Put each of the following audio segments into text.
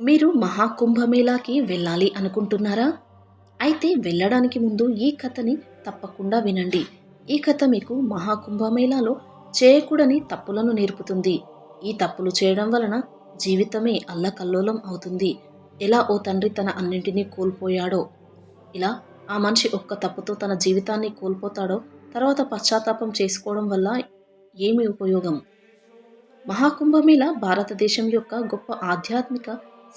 మీరు మహాకుంభమేళాకి వెళ్ళాలి అనుకుంటున్నారా? అయితే వెళ్ళడానికి ముందు ఈ కథని తప్పకుండా వినండి. ఈ కథ మీకు మహాకుంభమేళాలో చేయకూడని తప్పులను నేర్పుతుంది. ఈ తప్పులు చేయడం వలన జీవితమే అల్లకల్లోలం అవుతుంది. ఎలా ఓ తండ్రి తన అన్నింటినీ కోల్పోయాడో ఇలా ఆ మనిషి ఒక్క తప్పుతో తన జీవితాన్ని కోల్పోతాడో తర్వాత పశ్చాత్తాపం చేసుకోవడం వల్ల ఏమి ఉపయోగం? మహాకుంభమేళ భారతదేశం యొక్క గొప్ప ఆధ్యాత్మిక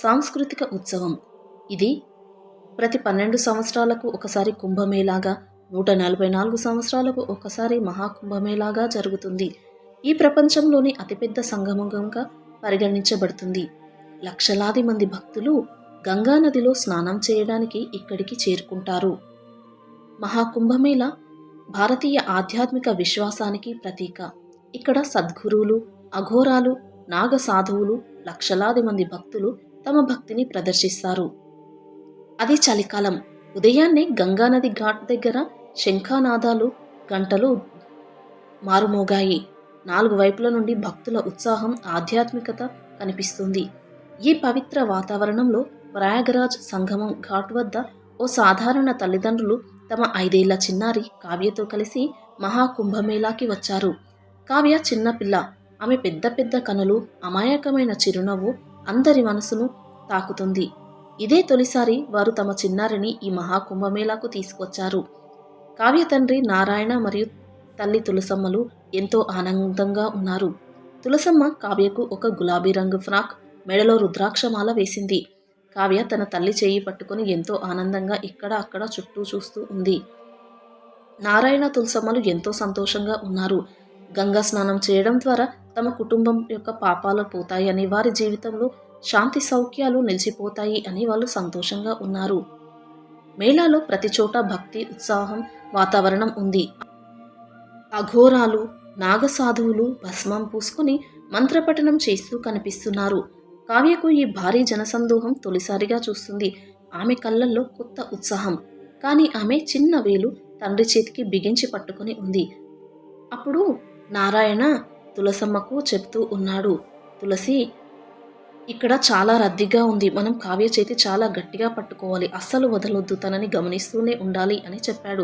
సాంస్కృతిక ఉత్సవం. ఇది ప్రతి పన్నెండు సంవత్సరాలకు ఒకసారి కుంభమేళాగా నూట నలభై నాలుగు సంవత్సరాలకు ఒకసారి మహాకుంభమేలాగా జరుగుతుంది. ఈ ప్రపంచంలోని అతిపెద్ద సంగమంగా పరిగణించబడుతుంది. లక్షలాది మంది భక్తులు గంగా నదిలో స్నానం చేయడానికి ఇక్కడికి చేరుకుంటారు. మహాకుంభమేళ భారతీయ ఆధ్యాత్మిక విశ్వాసానికి ప్రతీక. ఇక్కడ సద్గురువులు అఘోరాలు నాగ సాధువులు లక్షలాది మంది భక్తులు తమ భక్తిని ప్రదర్శిస్తారు. అది చలికాలం. ఉదయాన్నే గంగానది ఘాట్ దగ్గర శంఖానాదాలు గంటలు మారుమోగాయి. నాలుగు వైపుల నుండి భక్తుల ఉత్సాహం ఆధ్యాత్మికత కనిపిస్తుంది. ఈ పవిత్ర వాతావరణంలో ప్రయాగరాజ్ సంగమం ఘాట్ వద్ద ఓ సాధారణ తల్లిదండ్రులు తమ ఐదేళ్ళ చిన్నారి కావ్యతో కలిసి మహాకుంభమేళాకి వచ్చారు. కావ్య చిన్నపిల్ల. ఆమె పెద్ద పెద్ద కనులు అమాయకమైన చిరునవ్వు అందరి మనసును తాకుతుంది. ఇదే తొలిసారి వారు తమ చిన్నారిని ఈ మహాకుంభమేళాకు తీసుకొచ్చారు కావ్య తండ్రి నారాయణ మరియు తల్లి తులసమ్మలు ఎంతో ఆనందంగా ఉన్నారు. తులసమ్మ కావ్యకు ఒక గులాబీ రంగు ఫ్రాక్ మెడలో రుద్రాక్షమాల వేసింది. కావ్య తన తల్లి చేయి పట్టుకుని ఎంతో ఆనందంగా ఇక్కడ అక్కడ చుట్టూ చూస్తూ ఉంది. నారాయణ తులసమ్మలు ఎంతో సంతోషంగా ఉన్నారు. గంగా స్నానం చేయడం ద్వారా తమ కుటుంబం యొక్క పాపాలు పోతాయని వారి జీవితంలో శాంతి సౌఖ్యాలు నిలిచిపోతాయి అని వాళ్ళు సంతోషంగా ఉన్నారు. మేళాలో ప్రతి చోట భక్తి ఉత్సాహం వాతావరణం ఉంది. అఘోరాలు నాగసాధువులు భస్మం పూసుకుని మంత్రపఠనం చేస్తూ కనిపిస్తున్నారు. కావ్యకు ఈ భారీ జనసందోహం తొలిసారిగా చూస్తుంది. ఆమె కళ్ళల్లో కొత్త ఉత్సాహం. కానీ ఆమె చిన్న వేలు తండ్రి చేతికి బిగించి పట్టుకుని ఉంది. అప్పుడు నారాయణ తులసమ్మకు చెప్తూ ఉన్నాడు. తులసి ఇక్కడ చాలా రద్దీగా ఉంది. మనం కావ్య చేతి చాలా గట్టిగా పట్టుకోవాలి. అస్సలు వదలొద్దు. తనని గమనిస్తూనే ఉండాలి అని చెప్పాడు.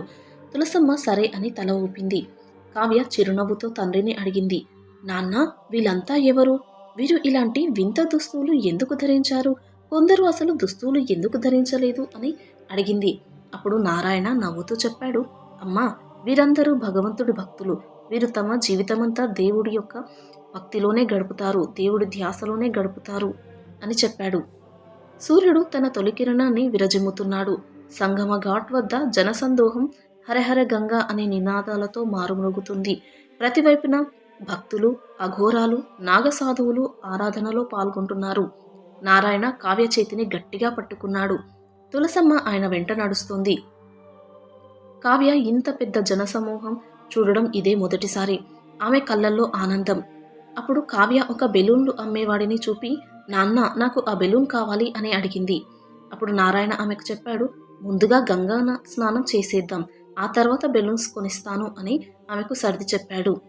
తులసమ్మ సరే అని తల ఊపింది. కావ్య చిరునవ్వుతో తండ్రిని అడిగింది. నాన్న వీళ్ళంతా ఎవరు? వీరు ఇలాంటి వింత దుస్తులు ఎందుకు ధరించారు? కొందరు అసలు దుస్తులు ఎందుకు ధరించలేదు అని అడిగింది. అప్పుడు నారాయణ నవ్వుతూ చెప్పాడు. అమ్మా వీరందరూ భగవంతుడి భక్తులు. వీరు తమ జీవితమంతా దేవుడి యొక్క భక్తిలోనే గడుపుతారు దేవుడి ధ్యాసలోనే గడుపుతారు అని చెప్పాడు. సూర్యుడు తన తొలి కిరణాన్ని విరజిమ్ముతున్నాడు. సంగమ ఘాట్ వద్ద జనసందోహం హరహర గంగా అనే నినాదాలతో మారుమ్రోగుతుంది. ప్రతివైపున భక్తులు అఘోరాలు నాగసాధువులు ఆరాధనలో పాల్గొంటున్నారు. నారాయణ కావ్య చేతిని గట్టిగా పట్టుకున్నాడు. తులసమ్మ ఆయన వెంట నడుస్తుంది. కావ్య ఇంత పెద్ద జనసమూహం చూడడం ఇదే మొదటిసారి. ఆమె కళ్ళల్లో ఆనందం. అప్పుడు కావ్య ఒక బెలూన్లు అమ్మేవాడిని చూపి నాన్న నాకు ఆ బెలూన్ కావాలి అని అడిగింది. అప్పుడు నారాయణ ఆమెకు చెప్పాడు ముందుగా గంగా స్నానం చేసేద్దాం ఆ తర్వాత బెలూన్స్ కొనిస్తాను అని ఆమెకు సర్ది చెప్పాడు.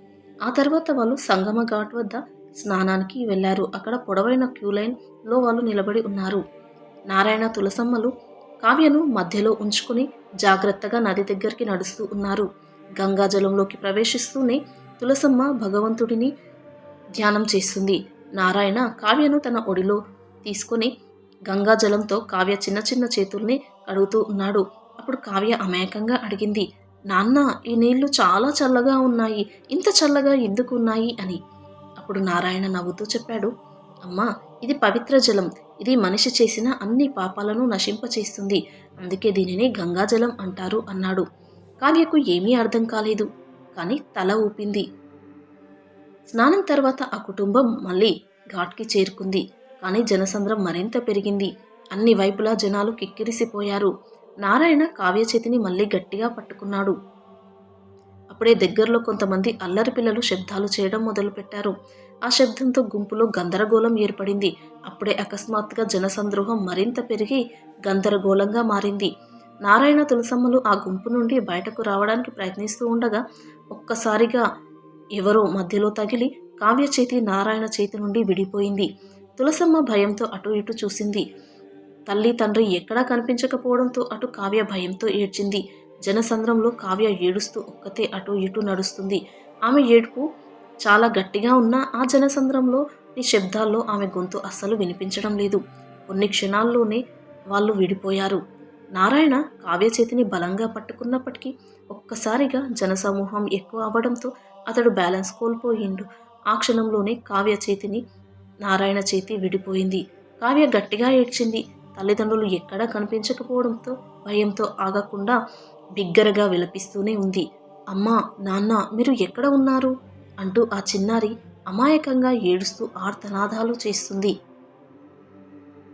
ఆ తర్వాత వాళ్ళు సంగమ ఘాట్ వద్ద స్నానానికి వెళ్ళారు. అక్కడ పొడవైన క్యూ లైన్లో వాళ్ళు నిలబడి ఉన్నారు. నారాయణ తులసమ్మలు కావ్యను మధ్యలో ఉంచుకుని జాగ్రత్తగా నది దగ్గరికి నడుస్తూ ఉన్నారు. గంగాజలంలోకి ప్రవేశిస్తూనే తులసమ్మ భగవంతుడిని ధ్యానం చేస్తుంది. నారాయణ కావ్యను తన ఒడిలో తీసుకొని గంగాజలంతో కావ్య చిన్న చిన్న చేతుల్ని కడుగుతూ ఉన్నాడు. అప్పుడు కావ్య అమాయకంగా అడిగింది నాన్న ఈ నీళ్ళు చాలా చల్లగా ఉన్నాయి. ఇంత చల్లగా ఎందుకు ఉన్నాయి? అని. అప్పుడు నారాయణ నవ్వుతూ చెప్పాడు అమ్మా ఇది పవిత్ర జలం. ఇది మనిషి చేసిన అన్ని పాపాలను నశింపచేస్తుంది. అందుకే దీనిని గంగాజలం అంటారు అన్నాడు. కావ్యకు ఏమీ అర్థం కాలేదు. కానీ తల ఊపింది. స్నానం తర్వాత ఆ కుటుంబం మళ్ళీ ఘాట్కి చేరుకుంది. కానీ జనసంద్రం మరింత పెరిగింది. అన్ని వైపులా జనాలు కిక్కిరిసిపోయారు. నారాయణ కావ్య చేతిని మళ్ళీ గట్టిగా పట్టుకున్నాడు. అప్పుడే దగ్గరలో కొంతమంది అల్లరి పిల్లలు శబ్దాలు చేయడం మొదలుపెట్టారు. ఆ శబ్దంతో గుంపులో గందరగోళం ఏర్పడింది. అప్పుడే అకస్మాత్తుగా జనసంద్రోహం మరింత పెరిగి గందరగోళంగా మారింది. నారాయణ తులసమ్మలు ఆ గుంపు నుండి బయటకు రావడానికి ప్రయత్నిస్తూ ఉండగా ఒక్కసారిగా ఎవరో మధ్యలో తగిలి కావ్య చేతి నారాయణ చేతి నుండి విడిపోయింది. తులసమ్మ భయంతో అటు ఇటు చూసింది. తల్లి తండ్రి ఎక్కడా కనిపించకపోవడంతో అటు కావ్య భయంతో ఏడ్చింది. జనసంద్రంలో కావ్య ఏడుస్తూ ఒక్కతే అటు ఇటు నడుస్తుంది. ఆమె ఏడుపు చాలా గట్టిగా ఉన్న ఆ జనసంద్రంలో ఈ శబ్దాల్లో ఆమె గొంతు అస్సలు వినిపించడం లేదు. కొన్ని క్షణాల్లోనే వాళ్ళు విడిపోయారు. నారాయణ కావ్య చేతిని బలంగా పట్టుకున్నప్పటికీ ఒక్కసారిగా జనసమూహం ఎక్కువ అవ్వడంతో అతడు బ్యాలెన్స్ కోల్పోయిండు. ఆ క్షణంలోనే కావ్య చేతిని నారాయణ చేతి విడిపోయింది. కావ్య గట్టిగా ఏడ్చింది. తల్లిదండ్రులు ఎక్కడా కనిపించకపోవడంతో భయంతో ఆగకుండా బిగ్గరగా విలపిస్తూనే ఉంది. అమ్మా నాన్న మీరు ఎక్కడ ఉన్నారు? అంటూ ఆ చిన్నారి అమాయకంగా ఏడుస్తూ ఆర్తనాదాలు చేస్తుంది.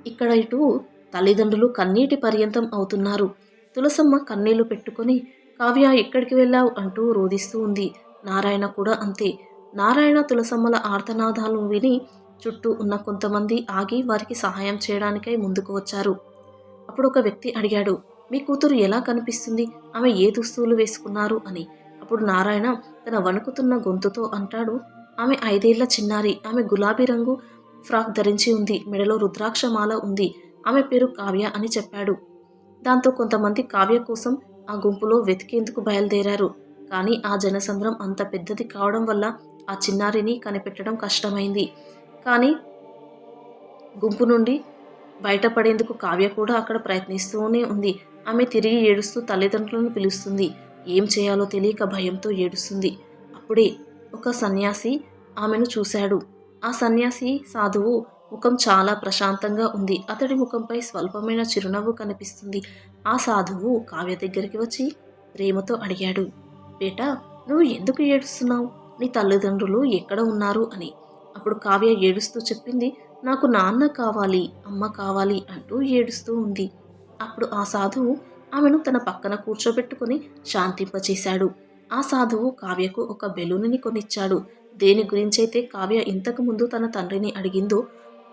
ఇక్కడ ఇటు తల్లిదండ్రులు కన్నీటి పర్యంతం అవుతున్నారు. తులసమ్మ కన్నీళ్ళు పెట్టుకొని కావ్య ఎక్కడికి వెళ్ళావు? అంటూ రోదిస్తూ ఉంది. నారాయణ కూడా అంతే. నారాయణ తులసమ్మల ఆర్తనాదాలు విని చుట్టూ ఉన్న కొంతమంది ఆగి వారికి సహాయం చేయడానికై ముందుకు వచ్చారు. అప్పుడు ఒక వ్యక్తి అడిగాడు మీ కూతురు ఎలా కనిపిస్తుంది? ఆమె ఏ దుస్తువులు వేసుకున్నారు? అని. అప్పుడు నారాయణ తన వణుకుతున్న గొంతుతో అంటాడు ఆమె ఐదేళ్ళ చిన్నారి. ఆమె గులాబీ రంగు ఫ్రాక్ ధరించి ఉంది. మెడలో రుద్రాక్షమాల ఉంది. ఆమె పేరు కావ్య అని చెప్పాడు. దాంతో కొంతమంది కావ్య కోసం ఆ గుంపులో వెతికేందుకు బయలుదేరారు. కానీ ఆ జనసంద్రం అంత పెద్దది కావడం వల్ల ఆ చిన్నారిని కనిపెట్టడం కష్టమైంది. కానీ గుంపు నుండి బయటపడేందుకు కావ్య కూడా అక్కడ ప్రయత్నిస్తూనే ఉంది. ఆమె తిరిగి ఏడుస్తూ తల్లిదండ్రులను పిలుస్తుంది. ఏం చేయాలో తెలియక భయంతో ఏడుస్తుంది. అప్పుడే ఒక సన్యాసి ఆమెను చూశాడు. ఆ సన్యాసి సాధువు ముఖం చాలా ప్రశాంతంగా ఉంది. అతడి ముఖంపై స్వల్పమైన చిరునవ్వు కనిపిస్తుంది. ఆ సాధువు కావ్య దగ్గరికి వచ్చి ప్రేమతో అడిగాడు బేటా నువ్వు ఎందుకు ఏడుస్తున్నావు? నీ తల్లిదండ్రులు ఎక్కడ ఉన్నారు? అని. అప్పుడు కావ్య ఏడుస్తూ చెప్పింది నాకు నాన్న కావాలి అమ్మ కావాలి అంటూ ఏడుస్తూ ఉంది. అప్పుడు ఆ సాధువు ఆమెను తన పక్కన కూర్చోబెట్టుకుని శాంతింపచేశాడు. ఆ సాధువు కావ్యకు ఒక బెలూన్ని కొనిచ్చాడు. దేని గురించైతే కావ్య ఇంతకు ముందు తన తండ్రిని అడిగిందో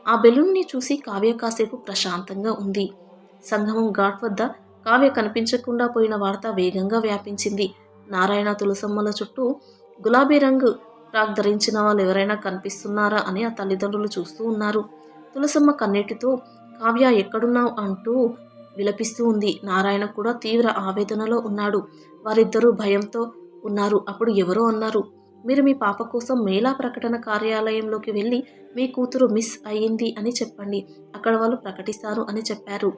ఆ బెలూన్ని చూసి కావ్య కాసేపు ప్రశాంతంగా ఉంది. సంగమం ఘాట్ వద్ద కావ్య కనిపించకుండా పోయిన వార్త వేగంగా వ్యాపించింది. నారాయణ తులసమ్మల చుట్టూ గులాబీ రంగు ఫ్రాక్ ధరించిన వాళ్ళు ఎవరైనా కనిపిస్తున్నారా అని ఆ తల్లిదండ్రులు చూస్తూ ఉన్నారు. తులసమ్మ కన్నీటితో కావ్య ఎక్కడున్నావు అంటూ విలపిస్తూ ఉంది. నారాయణ కూడా తీవ్ర ఆవేదనలో ఉన్నాడు. వారిద్దరూ భయంతో ఉన్నారు. అప్పుడు ఎవరో అన్నారు. మీరు మీ పాప కోసం మేళా ప్రకటన కార్యాలయంలోకి వెళ్ళి మీ కూతురు మిస్ అయ్యింది అని చెప్పండి. అక్కడ వాళ్ళు ప్రకటిస్తారు అని చెప్పారు.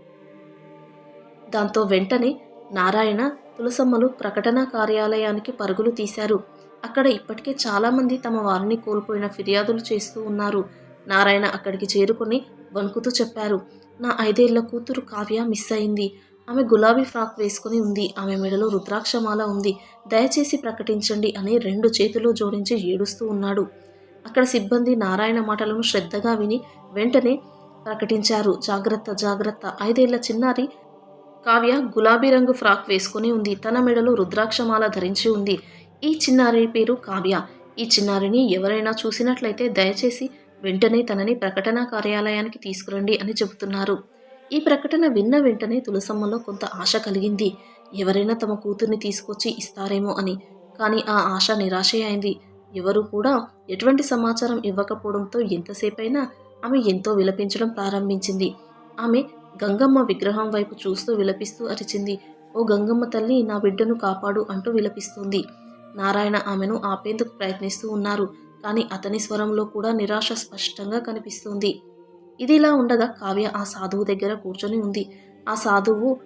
దాంతో వెంటనే నారాయణ తులసమ్మలు ప్రకటన కార్యాలయానికి పరుగులు తీశారు. అక్కడ ఇప్పటికే చాలామంది తమ వారిని కోల్పోయిన ఫిర్యాదులు చేస్తూ ఉన్నారు. నారాయణ అక్కడికి చేరుకుని వణుకుతూ చెప్పారు. నా ఐదేళ్ళ కూతురు కావ్య మిస్ అయింది. ఆమె గులాబీ ఫ్రాక్ వేసుకుని ఉంది. ఆమె మెడలో రుద్రాక్షమాల ఉంది. దయచేసి ప్రకటించండి అని రెండు చేతులు జోడించి ఏడుస్తూ ఉన్నాడు. అక్కడ సిబ్బంది నారాయణ మాటలను శ్రద్ధగా విని వెంటనే ప్రకటించారు. జాగ్రత్త జాగ్రత్త. ఐదేళ్ళ చిన్నారి కావ్య గులాబీ రంగు ఫ్రాక్ వేసుకుని ఉంది. తన మెడలో రుద్రాక్షమాల ధరించి ఉంది. ఈ చిన్నారి పేరు కావ్య. ఈ చిన్నారిని ఎవరైనా చూసినట్లయితే దయచేసి వెంటనే తనని ప్రకటన కార్యాలయానికి తీసుకురండి అని చెబుతున్నారు. ఈ ప్రకటన విన్న వెంటనే తులసమ్మలో కొంత ఆశ కలిగింది. ఎవరైనా తమ కూతుర్ని తీసుకొచ్చి ఇస్తారేమో అని. కానీ ఆ ఆశ నిరాశ అయింది ఎవరు కూడా ఎటువంటి సమాచారం ఇవ్వకపోవడంతో ఎంతసేపైనా ఆమె ఎంతో విలపించడం ప్రారంభించింది. ఆమె గంగమ్మ విగ్రహం వైపు చూస్తూ విలపిస్తూ అరిచింది. ఓ గంగమ్మ తల్లి నా బిడ్డను కాపాడు అంటూ విలపిస్తుంది. నారాయణ ఆమెను ఆపేందుకు ప్రయత్నిస్తూ ఉన్నారు. కానీ అతని స్వరంలో కూడా నిరాశ స్పష్టంగా కనిపిస్తుంది. ఇది ఇలా ఉండగా కావ్య ఆ సాధువు దగ్గర కూర్చొని ఉంది. ఆ సాధువు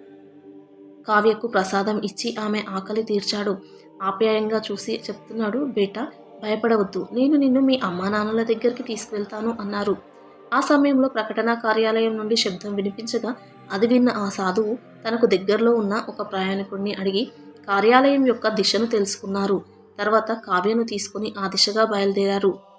కావ్యకు ప్రసాదం ఇచ్చి ఆమె ఆకలి తీర్చాడు. ఆప్యాయంగా చూసి చెప్తున్నాడు బేట భయపడవద్దు. నేను నిన్ను మీ అమ్మా నాన్నల దగ్గరికి తీసుకువెళ్తాను అన్నారు. ఆ సమయంలో ప్రకటన కార్యాలయం నుండి శబ్దం వినిపించగా అది విన్న ఆ సాధువు తనకు దగ్గరలో ఉన్న ఒక ప్రయాణికుడిని అడిగి కార్యాలయం యొక్క దిశను తెలుసుకున్నారు. తర్వాత కావ్యను తీసుకుని ఆ దిశగా బయలుదేరారు.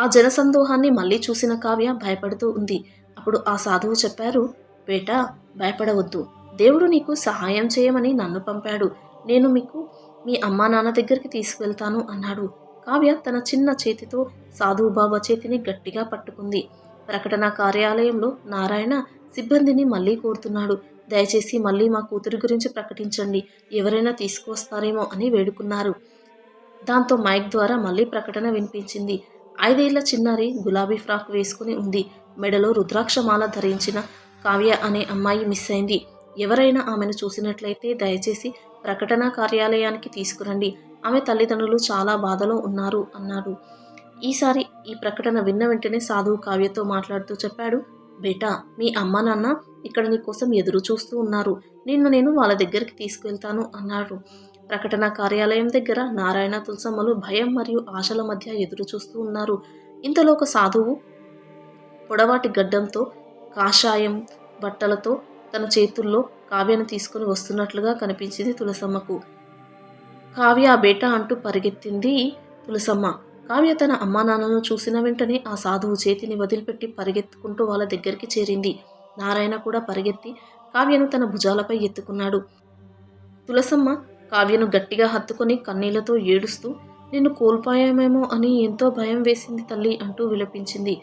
ఆ జనసందోహాన్ని మళ్ళీ చూసిన కావ్య భయపడుతూ ఉంది. అప్పుడు ఆ సాధువు చెప్పారు బేటా భయపడవద్దు. దేవుడు నీకు సహాయం చేయమని నన్ను పంపాడు. నేను మీకు మీ అమ్మా నాన్న దగ్గరికి తీసుకువెళ్తాను అన్నాడు. కావ్య తన చిన్న చేతితో సాధువు బాబా చేతిని గట్టిగా పట్టుకుంది. ప్రకటన కార్యాలయంలో నారాయణ సిబ్బందిని మళ్ళీ కోరుతున్నాడు. దయచేసి మళ్ళీ మా కూతురి గురించి ప్రకటించండి. ఎవరైనా తీసుకువస్తారేమో అని వేడుకున్నారు. దాంతో మైక్ ద్వారా మళ్ళీ ప్రకటన వినిపించింది. ఐదేళ్ళ చిన్నారి గులాబీ ఫ్రాక్ వేసుకుని ఉంది. మెడలో రుద్రాక్షమాల ధరించిన కావ్య అనే అమ్మాయి మిస్ అయింది. ఎవరైనా ఆమెను చూసినట్లయితే దయచేసి ప్రకటన కార్యాలయానికి తీసుకురండి. ఆమె తల్లిదండ్రులు చాలా బాధలో ఉన్నారు అన్నాడు. ఈసారి ఈ ప్రకటన విన్న వెంటనే సాధువు కావ్యతో మాట్లాడుతూ చెప్పాడు బేటా మీ అమ్మ నాన్న ఇక్కడ నీ కోసం ఎదురు చూస్తూ ఉన్నారు. నిన్ను నేను వాళ్ళ దగ్గరికి తీసుకెళ్తాను అన్నాడు. ప్రకటన కార్యాలయం దగ్గర నారాయణ తులసమ్మలు భయం మరియు ఆశల మధ్య ఎదురు చూస్తూ ఉన్నారు. ఇంతలో ఒక సాధువు పొడవాటి గడ్డంతో కాషాయం బట్టలతో తన చేతుల్లో కావ్యను తీసుకుని వస్తున్నట్లుగా కనిపించింది తులసమ్మకు. కావ్య బేట అంటూ పరిగెత్తింది తులసమ్మ. కావ్య తన అమ్మా నాన్నలను చూసిన వెంటనే ఆ సాధువు చేతిని వదిలిపెట్టి పరిగెత్తుకుంటూ వాళ్ళ దగ్గరికి చేరింది. నారాయణ కూడా పరిగెత్తి కావ్యను తన భుజాలపై ఎత్తుకున్నాడు. తులసమ్మ కావ్యను గట్టిగా హత్తుకొని కన్నీళ్ళతో ఏడుస్తూ నిన్ను కోల్పోయామేమో అని ఎంతో భయం వేసింది తల్లి అంటూ విలపించింది.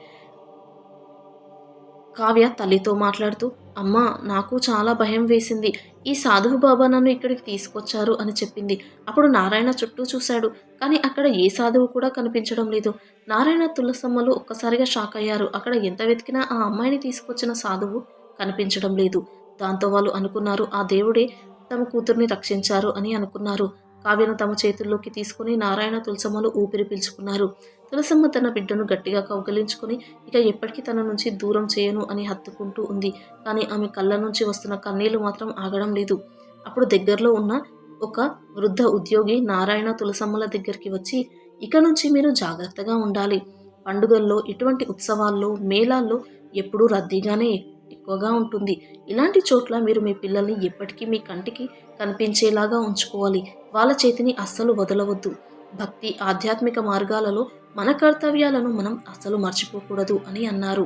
కావ్య తల్లితో మాట్లాడుతూ అమ్మా నాకు చాలా భయం వేసింది. ఈ సాధువు బాబా నన్ను ఇక్కడికి తీసుకొచ్చారు అని చెప్పింది. అప్పుడు నారాయణ చుట్టూ చూశాడు కానీ అక్కడ ఏ సాధువు కూడా కనిపించడం లేదు. నారాయణ తులసమ్మలు ఒక్కసారిగా షాక్ అయ్యారు. అక్కడ ఎంత వెతికినా ఆ అమ్మాయిని తీసుకొచ్చిన సాధువు కనిపించడం లేదు. దాంతో వాళ్ళు అనుకున్నారు ఆ దేవుడే తమ కూతుర్ని రక్షించారు అని అనుకున్నారు. కావ్యను తమ చేతుల్లోకి తీసుకుని నారాయణ తులసమ్మలు ఊపిరి పీల్చుకున్నారు. తులసమ్మ తన బిడ్డను గట్టిగా కౌగలించుకుని ఇక ఎప్పటికీ తన నుంచి దూరం చేయను అని హత్తుకుంటూ ఉంది. కానీ ఆమె కళ్ళ నుంచి వస్తున్న కన్నీళ్ళు మాత్రం ఆగడం లేదు. అప్పుడు దగ్గరలో ఉన్న ఒక వృద్ధ ఉద్యోగి నారాయణ తులసమ్మల దగ్గరికి వచ్చి ఇక నుంచి మీరు జాగ్రత్తగా ఉండాలి. పండుగల్లో ఇటువంటి ఉత్సవాల్లో మేళాల్లో ఎప్పుడూ రద్దీగానే ఎక్కువగా ఉంటుంది. ఇలాంటి చోట్ల మీరు మీ పిల్లల్ని ఎప్పటికీ మీ కంటికి కనిపించేలాగా ఉంచుకోవాలి. వాళ్ళ చేతిని అస్సలు వదలవద్దు. భక్తి ఆధ్యాత్మిక మార్గాలలో మన కర్తవ్యాలను మనం అస్సలు మర్చిపోకూడదు అని అన్నారు.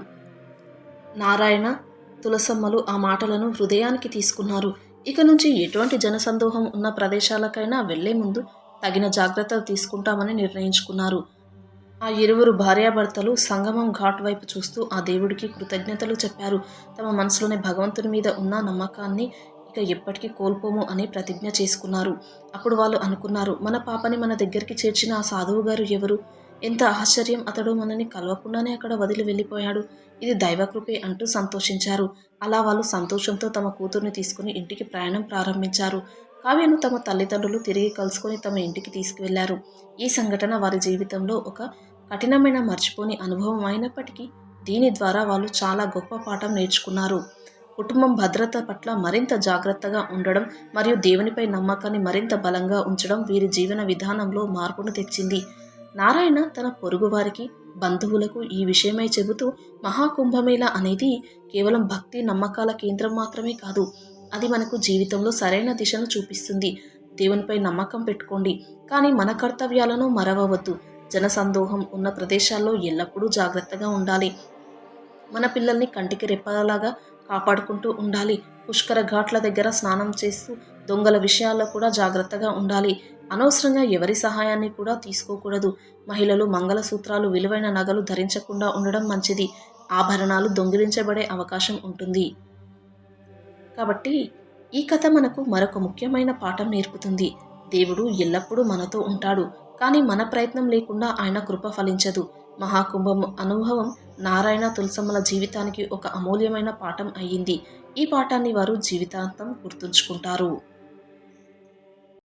నారాయణ తులసమ్మలు ఆ మాటలను హృదయానికి తీసుకున్నారు. ఇక నుంచి ఎటువంటి జనసందోహం ఉన్న ప్రదేశాలకైనా వెళ్ళే ముందు తగిన జాగ్రత్తలు తీసుకుంటామని నిర్ణయించుకున్నారు. ఆ ఇరువురు భార్యాభర్తలు సంగమం ఘాట్ వైపు చూస్తూ ఆ దేవుడికి కృతజ్ఞతలు చెప్పారు. తమ మనసులోని భగవంతుని మీద ఉన్న నమ్మకాన్ని ఇక ఎప్పటికీ కోల్పోము అని ప్రతిజ్ఞ చేసుకున్నారు. అప్పుడు వాళ్ళు అనుకున్నారు మన పాపని మన దగ్గరికి చేర్చిన ఆ సాధువు గారు ఎవరు? ఎంత ఆశ్చర్యం అతడు మనని కలవకుండానే అక్కడ వదిలి వెళ్ళిపోయాడు. ఇది దైవకృపే అంటూ సంతోషించారు. అలా వాళ్ళు సంతోషంతో తమ కూతుర్ని తీసుకుని ఇంటికి ప్రయాణం ప్రారంభించారు. కావ్యను తమ తల్లిదండ్రులు తిరిగి కలుసుకొని తమ ఇంటికి తీసుకువెళ్ళారు. ఈ సంఘటన వారి జీవితంలో ఒక కఠినమైన మర్చిపోని అనుభవం అయినప్పటికీ దీని ద్వారా వాళ్ళు చాలా గొప్ప పాఠం నేర్చుకున్నారు. కుటుంబం భద్రత పట్ల మరింత జాగ్రత్తగా ఉండడం మరియు దేవునిపై నమ్మకాన్ని మరింత బలంగా ఉంచడం వీరి జీవన విధానంలో మార్పును తెచ్చింది. నారాయణ తన పొరుగువారికి బంధువులకు ఈ విషయమై చెబుతూ మహాకుంభమేళ అనేది కేవలం భక్తి నమ్మకాల కేంద్రం మాత్రమే కాదు అది మనకు జీవితంలో సరైన దిశను చూపిస్తుంది. దేవునిపై నమ్మకం పెట్టుకోండి కానీ మన కర్తవ్యాలను మరవవద్దు. జనసందోహం ఉన్న ప్రదేశాల్లో ఎల్లప్పుడూ జాగ్రత్తగా ఉండాలి. మన పిల్లల్ని కంటికి రెప్పలాగా కాపాడుకుంటూ ఉండాలి. పుష్కర ఘాట్ల దగ్గర స్నానం చేస్తూ దొంగల విషయాల్లో కూడా జాగ్రత్తగా ఉండాలి. అనవసరంగా ఎవరి సహాయాన్ని కూడా తీసుకోకూడదు. మహిళలు మంగళసూత్రాలు విలువైన నగలు ధరించకుండా ఉండడం మంచిది. ఆభరణాలు దొంగిలించబడే అవకాశం ఉంటుంది. కాబట్టి ఈ కథ మనకు మరొక ముఖ్యమైన పాఠం నేర్పుతుంది. దేవుడు ఎల్లప్పుడూ మనతో ఉంటాడు. కానీ మన ప్రయత్నం లేకుండా ఆయన కృప ఫలించదు. మహాకుంభం అనుభవం నారాయణ తులసమ్మల జీవితానికి ఒక అమూల్యమైన పాఠం అయ్యింది. ఈ పాఠాన్ని వారు జీవితాంతం గుర్తుంచుకుంటారు.